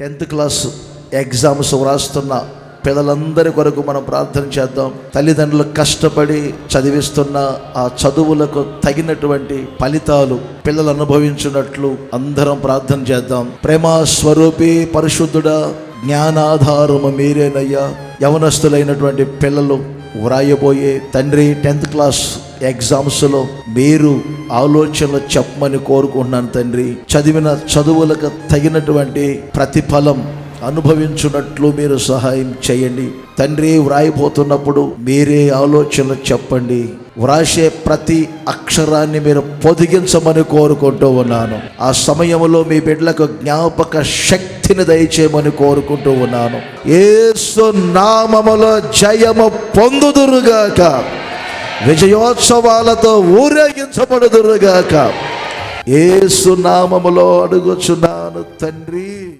Tenth class exams వ్రాస్తున్న పిల్లలందరి కొరకు మనం ప్రార్థన చేద్దాం. తల్లిదండ్రులు కష్టపడి చదివిస్తున్న ఆ చదువులకు తగినటువంటి ఫలితాలు పిల్లలు అనుభవించినట్లు అందరం ప్రార్థన చేద్దాం. ప్రేమ స్వరూపి పరిశుద్ధుడా జ్ఞానాధారము మీరేనయ్యా. యవనస్తులైనటువంటి పిల్లలు వ్రాయబోయే తండ్రి టెన్త్ క్లాస్ ఎగ్జామ్స్లో మీరు ఆలోచనలు చెప్పమని కోరుకుంటున్నాను తండ్రి. చదివిన చదువులకు తగినటువంటి ప్రతిఫలం అనుభవించున్నట్లు మీరు సహాయం చేయండి. తండ్రి వ్రాయిపోతున్నప్పుడు మీరే ఆలోచనలు చెప్పండి. వ్రాసే ప్రతి అక్షరాన్ని మీరు పొదిగించమని కోరుకుంటూ ఉన్నాను. ఆ సమయంలో మీ బిడ్డలకు జ్ఞాపక శక్తిని దయచేయమని కోరుకుంటూ ఉన్నాను. ఏసు నామములో జయము పొందుదురుగాక. విజయోత్సవాలతో ఊరేగించబడుదురుగాక. ఏసునామములో అడుగుచున్నాను తండ్రి.